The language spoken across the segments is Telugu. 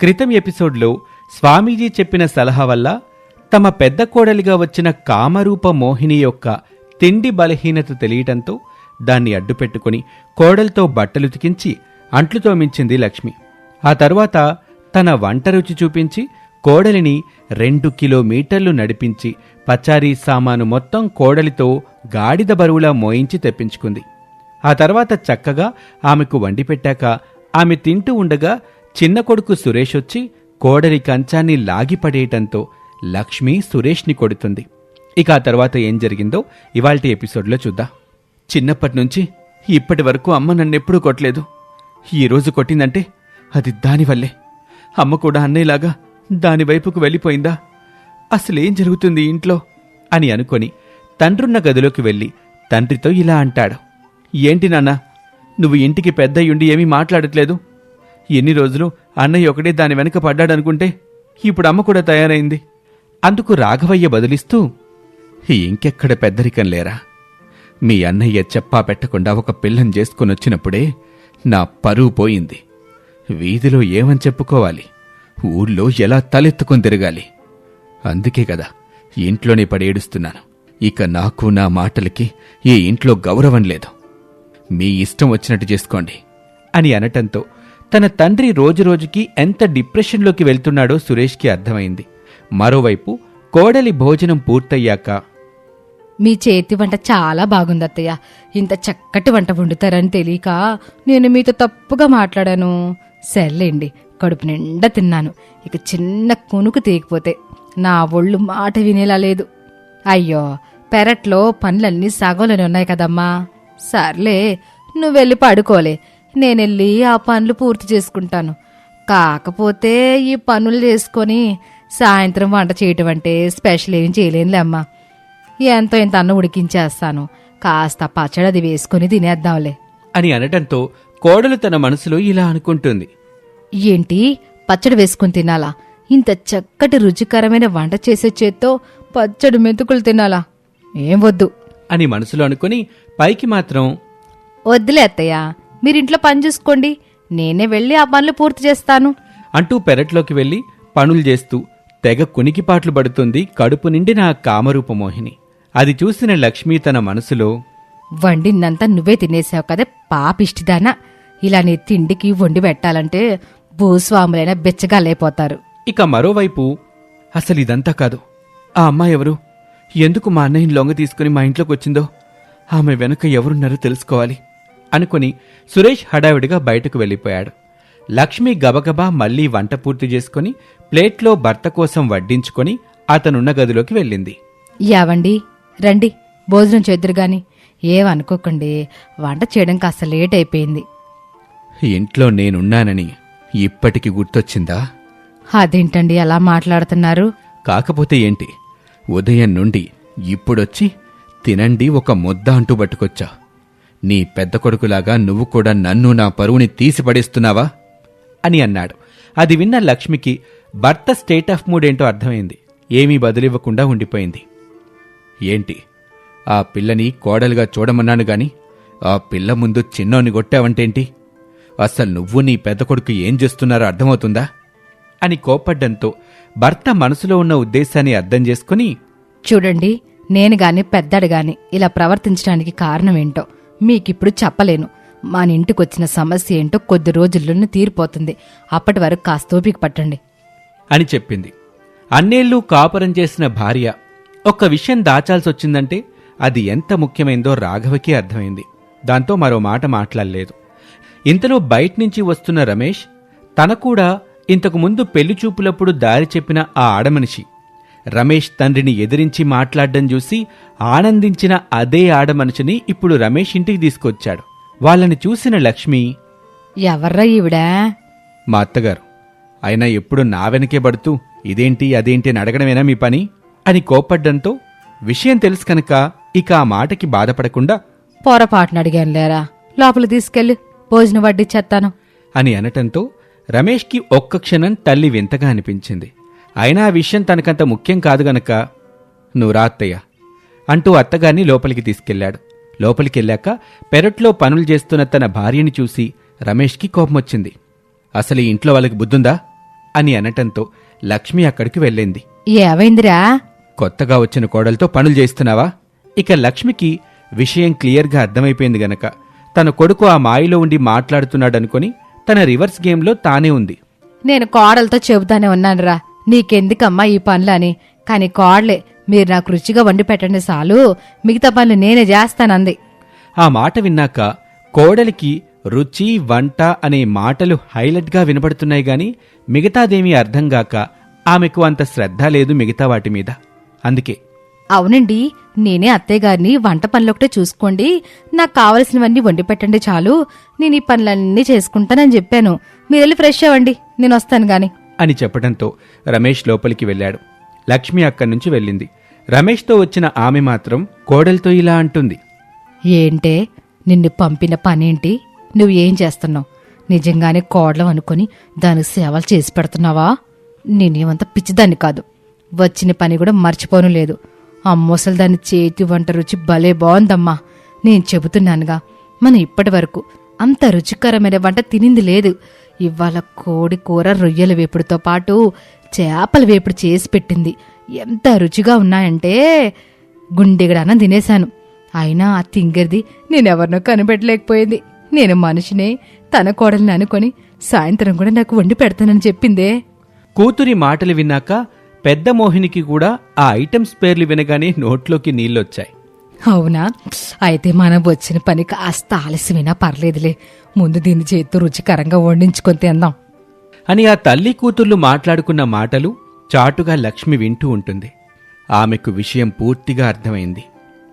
క్రితం ఎపిసోడ్లో స్వామీజీ చెప్పిన సలహా వల్ల తమ పెద్ద కోడలిగా వచ్చిన కామరూప మోహిని యొక్క తిండి బలహీనత తెలియటంతో దాన్ని అడ్డుపెట్టుకుని కోడలతో బట్టలు ఉతికించి అంట్లు తోమించింది లక్ష్మి. ఆ తర్వాత తన వంట రుచి చూపించి కోడలిని రెండు కిలోమీటర్లు నడిపించి పచారీ సామాను మొత్తం కోడలితో గాడిద బరువులా మోయించి తెప్పించుకుంది. ఆ తర్వాత చక్కగా ఆమెకు వండి పెట్టాక ఆమె తింటూ ఉండగా చిన్న కొడుకు సురేష్ వచ్చి కోడలి కంచాన్ని లాగిపడేయటంతో లక్ష్మి సురేష్ని కొడుతుంది. ఇక ఆ తర్వాత ఏం జరిగిందో ఇవాల్టి ఎపిసోడ్లో చూద్దాం. చిన్నప్పటి నుంచి ఇప్పటి వరకు అమ్మ నన్నెప్పుడూ కొట్టలేదు. ఈ రోజు కొట్టిందంటే అది దానివల్లే అమ్మ కూడా అన్నయ్యలాగా దాని వైపుకు వెళ్ళిపోయిందా? అసలేం జరుగుతుంది ఇంట్లో? అని అనుకొని తండ్రున్న గదిలోకి వెళ్ళి తండ్రితో ఇలా అంటాడు. ఏంటి నాన్న నువ్వు ఇంటికి పెద్దయ్యుండి ఏమీ మాట్లాడట్లేదు? ఎన్ని రోజులు అన్నయ్య ఒకటే దాని వెనక పడ్డాడనుకుంటే ఇప్పుడు అమ్మ కూడా తయారైంది. అందుకు రాఘవయ్య బదిలిస్తూ ఇంకెక్కడ పెద్దరికం లేరా? మీ అన్నయ్య చెప్పా పెట్టకుండా ఒక పిల్లని చేసుకుని వచ్చినప్పుడే నా పరువు పోయింది. వీధిలో ఏమని చెప్పుకోవాలి? ఊళ్ళో ఎలా తలెత్తుకొని తిరగాలి? అందుకే కదా ఇంట్లోనే పడేడుస్తున్నాను. ఇక నాకు నా మాటలకి ఈ ఇంట్లో గౌరవం లేదు. మీ ఇష్టం వచ్చినట్టు చేసుకోండి అని అనటంతో తన తండ్రి రోజురోజుకి ఎంత డిప్రెషన్లోకి వెళ్తున్నాడో సురేష్కి అర్థమైంది. మరోవైపు కోడలి భోజనం పూర్తయ్యాక మీ చేతి వంట చాలా బాగుంది అత్తయ్య. ఇంత చక్కటి వంట వండుతారని తెలియక నేను మీతో తప్పుగా మాట్లాడాను. సర్లేండి కడుపు నిండా తిన్నాను. ఇక చిన్న కొనుకు తీయకపోతే నా ఒళ్ళు మాట వినేలా లేదు. అయ్యో పెరట్లో పనులన్నీ సగంలోనే ఉన్నాయి కదమ్మా. సర్లే నువ్వెళ్ళి పడుకోలే. నేనెళ్ళి ఆ పనులు పూర్తి చేసుకుంటాను. కాకపోతే ఈ పనులు చేసుకొని సాయంత్రం వంట చేయటం అంటే స్పెషల్ ఏం చేయలేనులే అమ్మా. ఎంతో ఇంత అన్నం ఉడికించేస్తాను. కాస్త పచ్చడి అది వేసుకుని తినేద్దాంలే. అని అనటంతో కోడలు తన మనసులో ఇలా అనుకుంటుంది. ఏంటి? పచ్చడి వేసుకుని తినాలా? ఇంత చక్కటి రుచికరమైన వంట చేసే చేత్తో పచ్చడి మెతుకులు తినాలా? ఏం వద్దు. అని మనసులో అనుకుని పైకి మాత్రం వద్దులే అత్తయ్య. మీరింట్లో పని చూసుకోండి. నేనే వెళ్ళి ఆ పనులు పూర్తి చేస్తాను. అంటూ పెరట్లోకి వెళ్ళి పనులు చేస్తూ తెగ కునికిపాట్లు పడుతుంది కడుపు నిండిన ఆ కామరూప మోహిని. అది చూసిన లక్ష్మి తన మనసులో వండిందంతా నువ్వే తినేసావు కదా పాపిష్టిదానా. ఇలా నీ తిండికి వండి పెట్టాలంటే భూస్వాములైన బెచ్చగాలైపోతారు ఇక మరోవైపు అసలు ఇదంతా కాదు. ఆ అమ్మాయి ఎవరు? ఎందుకు మా అన్నయ్యని లొంగ తీసుకుని మా ఇంట్లోకి వచ్చిందో? ఆమె వెనుక ఎవరున్నారో తెలుసుకోవాలి. అనుకుని సురేష్ హడావిడిగా బయటకు వెళ్ళిపోయాడు. లక్ష్మి గబగబా మళ్ళీ వంట పూర్తి చేసుకుని ప్లేట్లో భర్త కోసం వడ్డించుకొని అతనున్న గదిలోకి వెళ్ళింది. యావండి రండి భోజనం చేద్దరు గాని. ఏమనుకోకండి వంట చేయడం కాస్త లేట్ అయిపోయింది. ఇంట్లో నేనున్నానని ఇప్పటికి గుర్తొచ్చిందా? అదేంటండి అలా మాట్లాడుతున్నారు? కాకపోతే ఏంటి? ఉదయం నుండి ఇప్పుడొచ్చి తినండి ఒక ముద్ద అంటూ పట్టుకొచ్చా నీ పెద్ద కొడుకులాగా నువ్వు కూడా నన్ను నా పరువుని తీసి పడేస్తున్నావా? అని అన్నాడు. అది విన్న లక్ష్మికి భర్త స్టేట్ ఆఫ్ మూడ్ ఏంటో అర్థమైంది. ఏమీ బదులివ్వకుండా ఉండిపోయింది. ఏంటి? ఆ పిల్లని కోడలుగా చూడమన్నాను గాని ఆ పిల్ల ముందు చిన్నోని కొట్టావంటేంటి? అసలు నువ్వు నీ పెద్ద కొడుకు ఏం చేస్తున్నారో అర్థమవుతుందా? అని కోపడ్డంతో భర్త మనసులో ఉన్న ఉద్దేశాన్ని అర్థం చేసుకుని చూడండి నేను గాని పెద్దడు గాని ఇలా ప్రవర్తించడానికి కారణం ఏంటో. మీకిప్పుడు చెప్పలేను. మన ఇంటికొచ్చిన సమస్య ఏంటో కొద్ది రోజుల్లోనే తీరిపోతుంది. అప్పటి వరకు కాస్త ఓపిక పట్టండి. అని చెప్పింది. అన్నేళ్ళు కాపురం చేసిన భార్య ఒక్క విషయం దాచాల్సి వచ్చిందంటే అది ఎంత ముఖ్యమైందో రాఘవకి అర్థమైంది. దాంతో మరో మాట మాట్లాడలేదు. ఇంతలో బయట నుంచి వస్తున్న రమేష్ తన కూడా ఇంతకు ముందు పెళ్ళి చూపులప్పుడు దారి చెప్పిన ఆ ఆడమనిషి రమేష్ తండ్రిని ఎదిరించి మాట్లాడడం చూసి ఆనందించిన అదే ఆడమనిషిని ఇప్పుడు రమేష్ ఇంటికి తీసుకొచ్చాడు. వాళ్ళని చూసిన లక్ష్మి ఎవర్రా ఈవిడా? మా అత్తగారు. అయినా ఎప్పుడు నా వెనకే పడుతూ ఇదేంటి అదేంటి అని అడగడమేనా మీ పని? అని కోప్పడ్డంతో విషయం తెలుసు కనుక ఇక ఆ మాటకి బాధపడకుండా పొరపాటున అడిగాను లేరా? లోపల తీసుకెళ్ళి భోజనం వడ్డిచ్చేస్తాను అని అనటంతో రమేష్కి ఒక్క క్షణం తల్లి వింతగా అనిపించింది. అయినా ఆ విషయం తనకంత ముఖ్యం కాదు గనక నువ్వు రా అత్తయ్య అంటూ అత్తగారిని లోపలికి తీసుకెళ్ళాడు లోపలికెళ్ళాక పెరట్లో పనులు చేస్తున్న తన భార్యని చూసి రమేష్కి కోపమొచ్చింది అసలు ఈ ఇంట్లో వాళ్ళకి బుద్ధుందా? అని అనటంతో లక్ష్మి అక్కడికి వెళ్ళింది. ఏమైందిరా? కొత్తగా వచ్చిన కోడలతో పనులు చేస్తున్నావా? ఇక లక్ష్మికి విషయం క్లియర్గా అర్థమైపోయింది గనక తన కొడుకు ఆ మాయలో ఉండి మాట్లాడుతున్నాడనుకొని తన రివర్స్ గేమ్లో తానే ఉంది. నేను కోడలతో చెబుతానే ఉన్నానురా. నీకెందుకమ్మా ఈ పనులు అని కానీ కోడలే మీరు నాకు రుచిగా వండి పెట్టండి చాలు మిగతా పనులు నేనే చేస్తానంది. ఆ మాట విన్నాక కోడలికి రుచి వంట అనే మాటలు హైలైట్గా వినపడుతున్నాయి గాని మిగతాదేమీ అర్థం గాక ఆమెకు అంత శ్రద్ధ లేదు మిగతా వాటి మీద. అందుకే. అవునండి నేనే అత్తయ్య గారిని వంట పనులొకటే చూసుకోండి. నాకు కావలసినవన్నీ వండి పెట్టండి చాలు. నేను ఈ పనులన్నీ చేసుకుంటానని చెప్పాను. మీరు వెళ్ళి ఫ్రెష్ అవ్వండి. నేను వస్తాను గాని. అని చెప్పడంతో రమేష్ లోపలికి వెళ్ళాడు. లక్ష్మి అక్కడి నుంచి వెళ్ళింది. రమేష్తో వచ్చిన ఆమె మాత్రం కోడలతో ఇలా అంటుంది. ఏంటే? నిన్ను పంపిన పనేంటి? నువ్వు ఏం చేస్తున్నావు? నిజంగానే కోడలం అనుకుని దానికి సేవలు చేసి పెడుతున్నావా? నేనేమంత పిచ్చిదాన్ని కాదు. వచ్చిన పని కూడా మర్చిపోను లేదు. ఆ ముసలి దాని చేతి వంట రుచి భలే బాగుందమ్మా. నేను చెబుతున్నానుగా మనం ఇప్పటి వరకు అంత రుచికరమైన వంట తినింది లేదు. ఇవాళ కోడి కూర రొయ్యల వేపుడుతో పాటు చేపల వేపుడు చేసి పెట్టింది. ఎంత రుచిగా ఉన్నాయంటే గుండెగడాన తినేశాను. అయినా ఆ తింగరిది నేనెవరినో కనిపెట్టలేకపోయింది. నేను మనిషినే తన కోడల్ని అనుకొని సాయంత్రం కూడా నాకు వండి పెడతానని చెప్పిందే. కూతురి మాటలు విన్నాక పెద్ద మోహినికి కూడా ఆ ఐటమ్స్ పేర్లు వినగానే నోట్లోకి నీళ్ళొచ్చాయి. అవునా? అయితే మనం వచ్చిన పని కాస్త ఆలస్యమైనా పర్లేదులే. ముందు దీని చేత్తో రుచికరంగా వండించుకొని తిందాం. అని ఆ తల్లి కూతుర్లు మాట్లాడుకున్న మాటలు చాటుగా లక్ష్మి వింటూ ఉంటుంది. ఆమెకు విషయం పూర్తిగా అర్థమైంది.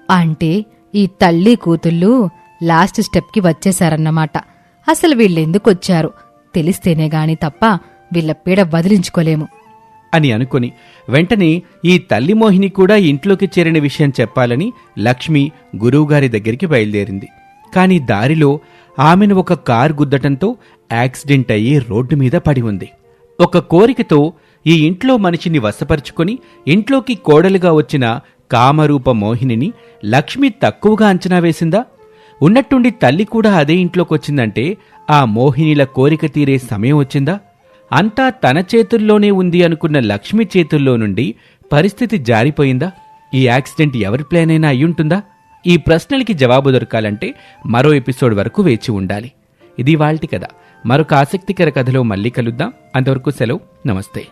అంటే ఈ తల్లి కూతుళ్ళు లాస్ట్ స్టెప్కి వచ్చేశారన్నమాట. అసలు వీళ్ళెందుకు వచ్చారు? తెలిస్తేనే గాని తప్ప వీళ్ళ పీడ వదిలించుకోలేము. అని అనుకుని వెంటనే ఈ తల్లి మోహిని కూడా ఇంట్లోకి చేరిన విషయం చెప్పాలని లక్ష్మి గురువుగారి దగ్గరికి బయలుదేరింది. కాని దారిలో ఆమెను ఒక కారు గుద్దటంతో యాక్సిడెంట్ అయ్యి రోడ్డు మీద పడి ఉంది. ఒక కోరికతో ఈ ఇంట్లో మనిషిని వశపరుచుకొని ఇంట్లోకి కోడలుగా వచ్చిన కామరూప మోహినిని లక్ష్మి తక్కువగా అంచనా వేసిందా? ఉన్నట్టుండి తల్లి కూడా అదే ఇంట్లోకొచ్చిందంటే ఆ మోహినిల కోరిక తీరే సమయం వచ్చిందా? అంతా తన చేతుల్లోనే ఉంది అనుకున్న లక్ష్మి చేతుల్లో నుండి పరిస్థితి జారిపోయిందా? ఈ యాక్సిడెంట్ ఎవరి ప్లాన్ అయినా అయ్యుంటుందా? ఈ ప్రశ్నలకి జవాబు దొరకాలంటే మరో ఎపిసోడ్ వరకు వేచి ఉండాలి. ఇది వాళ్ళటి కథ. మరొక ఆసక్తికర కథలో మళ్ళీ కలుద్దాం. అంతవరకు సెలవు. నమస్తే.